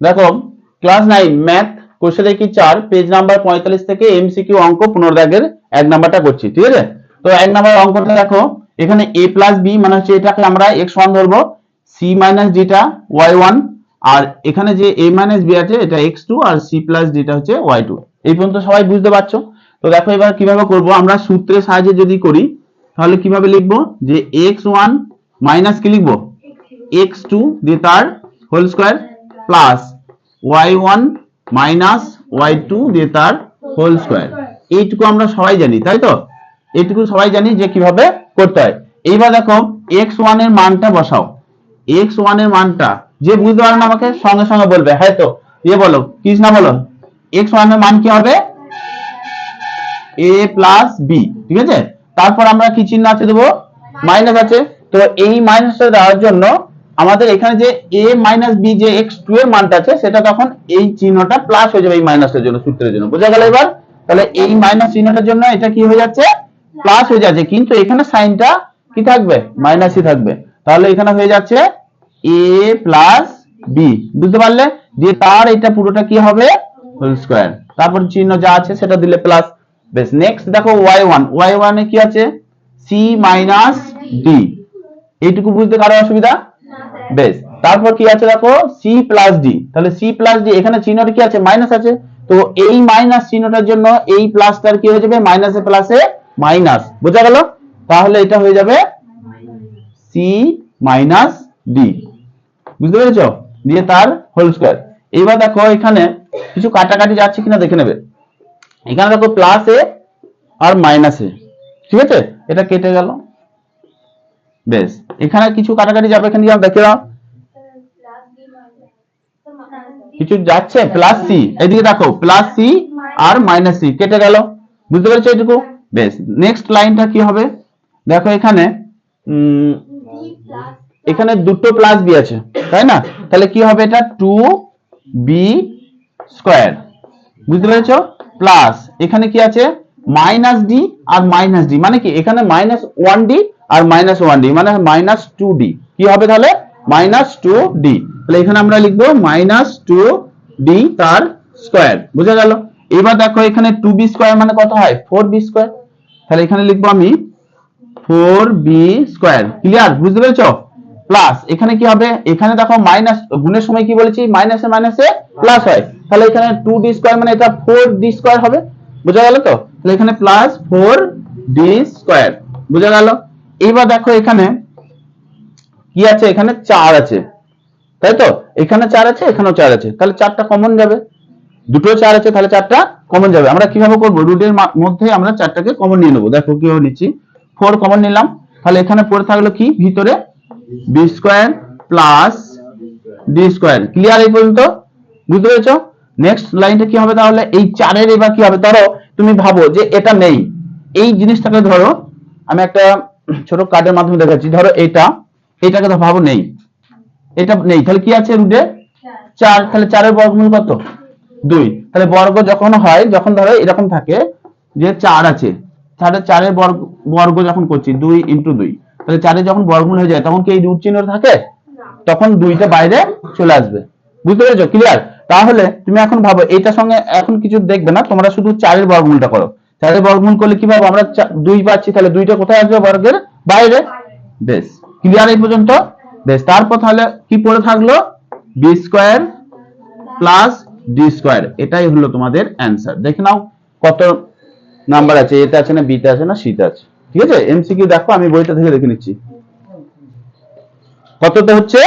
দেখো class nine math question কি চার? পেজ নাম্বার পঁয়তাল্লিশ থেকে এমসিকিউ অঙ্ক পুনর্দাগের এক নাম্বারটা করছি, ঠিক আছে? তো এক নাম্বার অঙ্কটা দেখো, এখানে এ প্লাস বি মানে হচ্ছে এটাকে আমরা এক্স ওয়ান ধরবো সি মাইনাস ডিটা ওয়াই ওয়ান আর এখানে যে এ মাইনাস বি আছে, এটা এক্স টু আর সি প্লাস ডিটা হচ্ছে ওয়াই টু এই পর্যন্ত সবাই বুঝতে পারছ? তো দেখো এবার কীভাবে করব, আমরা সূত্রের সাহায্যে যদি করি, তাহলে কীভাবে লিখব? যে এক্স ওয়ান মাইনাস কি লিখব? এক্স টু দিয়ে তার whole square plus y one minus y two দিয়ে তার হোল স্কোয়ার এইটুকু আমরা সবাই জানি, তাই তো? এইটুকু সবাই জানি যে কীভাবে করতে হয়। এইবার দেখো এক্স ওয়ানের মানটা বসাও। এক্স ওয়ানের মানটা, যে বুঝতে পারে না আমাকে, সঙ্গে সঙ্গে বলবে হ্যাঁ তো? ইয়ে বলো কৃষ্ণা বলো? এক্স ওয়ানের মান কি হবে? এ প্লাস বি ঠিক আছে? তারপর আমরা কি চিহ্ন আছে দেবো? মাইনাস আছে। তো এই মাইনাসটা দেওয়ার জন্য আমাদের এখানে যে এ মাইনাস বি যে এক্স টু এর মানটা আছে, সেটা তখন এই চিহ্নটা প্লাস হয়ে যাবে এই মাইনাসের জন্য সূত্রের জন্য। বোঝা গেল এবার? তাহলে এই মাইনাস চিহ্নটার জন্য এটা কি হয়ে যাচ্ছে? প্লাস হয়ে যাচ্ছে। কিন্তু এখানে সাইনটা কি থাকবে? মাইনাসই থাকবে। তাহলে এখানে হয়ে যাচ্ছে এ প্লাস বি বুঝতে পারলে? দিয়ে তার এটা পুরোটা কি হবে? হোল স্কোয়ার তারপর চিহ্ন যা আছে সেটা দিলে প্লাস বেশ নেক্সট দেখো ওয়াই ওয়ান ওয়াই ওয়ানে কি আছে? সি মাইনাস ডি এইটুকু বুঝতে কারও অসুবিধা? বেশ, তারপর কি আছে দেখো? সি প্লাস ডি তাহলে সি প্লাস ডি এখানে চিহ্নটা কি আছে? মাইনাস আছে। তো এই মাইনাস চিহ্নটার জন্য এই প্লাসটার কি হয়ে যাবে? মাইনাসে প্লাসে মাইনাস বোঝা গেল? তাহলে এটা হয়ে যাবে সি মাইনাস ডি বুঝতে পেরেছ? দিয়ে তার হোল স্কোয়ার এইবার দেখো এখানে কিছু কাটাকাটি যাচ্ছে কিনা দেখে নেবে। এখানে দেখো প্লাস এ আর মাইনাস এ। ঠিক আছে? এটা কেটে গেল। বেশ। এখানে কিছু কাটাকাটি যাবে, এখানে যাও, দেখে নাও। কিছু যাচ্ছে প্লাস সি এদিকে দেখো প্লাস সি আর মাইনাস সি কেটে গেল। বুঝতে পেরেছ এটুকু বেশ নেক্সট লাইনটা কি হবে? দেখো এখানে এখানে দুটো প্লাস বি আছে, তাই না? তাহলে কি হবে এটা? টু বি স্কোয়ার বুঝতে পেরেছ? প্লাস এখানে কি আছে? মাইনাস ডি আর মাইনাস ডি মানে কি? এখানে মাইনাস ওয়ান ডি আর মাইনাস ওয়ান ডি মানে মাইনাস টু ডি কি হবে তাহলে? মাইনাস টু ডি তাহলে এখানে আমরা লিখব মাইনাস টু ডি তার স্কোয়ার বুঝা গেল? এবার দেখো এখানে টু বি স্কোয়ার মানে কত হয়? ফোর বি স্কোয়ার তাহলে এখানে লিখব আমি ফোর বি স্কোয়ার ক্লিয়ার বুঝতে পেরেছ? প্লাস এখানে কি হবে? এখানে দেখো মাইনাস গুণের সময় কি বলেছি? মাইনাসে মাইনাসে প্লাস হয়। তাহলে এখানে টু ডি স্কোয়ার মানে এটা ফোর ডি স্কোয়ার হবে। বোঝা গেল তো? এখানে প্লাস ফোর ডি স্কোয়ার বোঝা গেল? এইবার দেখো এখানে কি আছে? এখানে চার আছে। তাই তো? এখানে চার আছে, এখানেও চার আছে। তাহলে চারটা কমন যাবে। দুটো চার আছে, তাহলে চারটা কমন যাবে। আমরা কীভাবে করব? রুটের মধ্যে আমরা চারটাকে কমন নিয়ে নেব। দেখো কীভাবে নিচ্ছি। ফোর কমন নিলাম। তাহলে এখানে পড়ে থাকল কি? ভিতরে b square plus d square clear এই পর্যন্ত? বুঝতে পেরেছ? নেক্সট লাইনটা কি হবে তাহলে? এই চারের এবার কি হবে? ধরো তুমি ভাবো যে এটা নেই। এই জিনিসটাকে ধরো আমি একটা ছোট কার্ডের মাধ্যমে দেখাচ্ছি। ধরো এটা এটাকে তো ভাবো নেই। এটা নেই। তাহলে কি আছে রুটে চার। তাহলে চারের বর্গমূল কত? দুই। তাহলে বর্গ যখন হয় যখন ধরো এরকম থাকে যে চার আছে তাহলে চারের বর্গ বর্গ যখন করছি দুই ইন্টু দুই। তাহলে চারের যখন বর্গমূল হয়ে যায় তখন কি এই রুট চিহ্ন থাকে? তখন দুইটা বাইরে চলে আসবে। বুঝতে পেরেছ? ক্লিয়ার তাহলে তুমি এখন ভাবো, এইটার সঙ্গে এখন কিছু দেখবে না, তোমরা শুধু চারের বর্গমূলটা করো। চারের বর্গমূল করলে কি ভাবো আমরা দুই পাচ্ছি, তাহলে দুইটা কোথায় আসবে বর্গের? বাইরে? বেশ। ক্লিয়ার এই পর্যন্ত? বেশ। তারপর তাহলে কি পড়ে থাকল? B square plus d square এটাই হলো তোমাদের অ্যান্সার দেখে নাও কত নাম্বার আছে। এতে আছে না বিতে আছে না সিতে আছে। ঠিক আছে? এমসিকিউ দেখো, আমি বইটা থেকে দেখে নিচ্ছি। কততে হচ্ছে?